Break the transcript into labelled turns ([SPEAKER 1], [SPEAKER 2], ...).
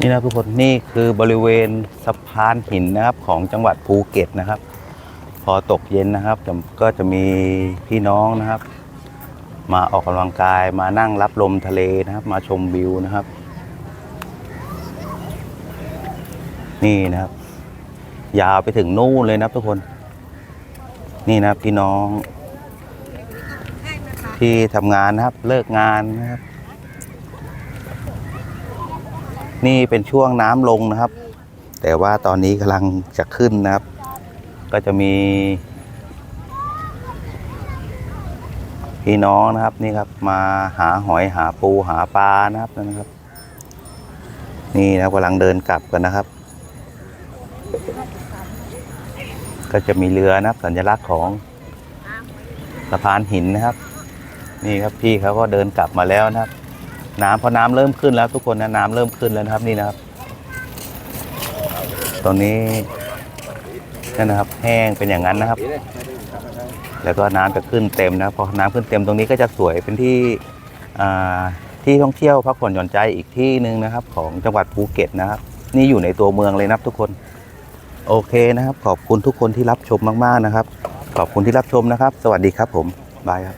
[SPEAKER 1] นี่นะทุกคนนี่คือบริเวณสะพานหินนะครับของจังหวัดภูเก็ตนะครับ พอตกเย็นนะครับก็จะมีพี่น้องนะครับ มาออกกำลังกายมานั่งรับลมทะเลนะครับ มาชมวิวนะครับ นี่นะครับ ยาวไปถึงนู่นเลยนะครับทุกคน นี่นะครับพี่น้อง ที่ทำงานนะครับเลิกงานนะครับ นี่เป็นช่วงน้ำลงนะครับ แต่ว่าตอนนี้กำลังจะขึ้นนะครับ ก็จะมีพี่น้องนะครับนี่ครับมาหาหอยหาปูหาปลานะครับนะครับ นี่นะครับกำลังเดินกลับกันนะครับ ก็จะมีเรือนะครับ สัญลักษณ์ของสะพานหินนะครับ นี่ครับพี่เขาก็เดินกลับมาแล้วนะครับ น้ำพอน้ำเริ่มขึ้นแล้วทุกคนนะน้ำเริ่มขึ้นแล้วนะครับนี่นะครับตรงนี้นั่นนะครับ แห้งเป็นอย่างนั้นนะครับ แล้วก็น้ำจะขึ้นเต็มนะพอน้ำขึ้นเต็มตรงนี้ก็จะสวยเป็นที่ที่ท่องเที่ยวพักผ่อนหย่อนใจอีกที่หนึ่งนะครับ ของจังหวัดภูเก็ตนะครับ นี่อยู่ในตัวเมืองเลยนะครับทุกคน โอเคนะครับ ขอบคุณทุกคนที่รับชมมากๆนะครับ ขอบคุณที่รับชมนะครับ สวัสดีครับผมบายครับ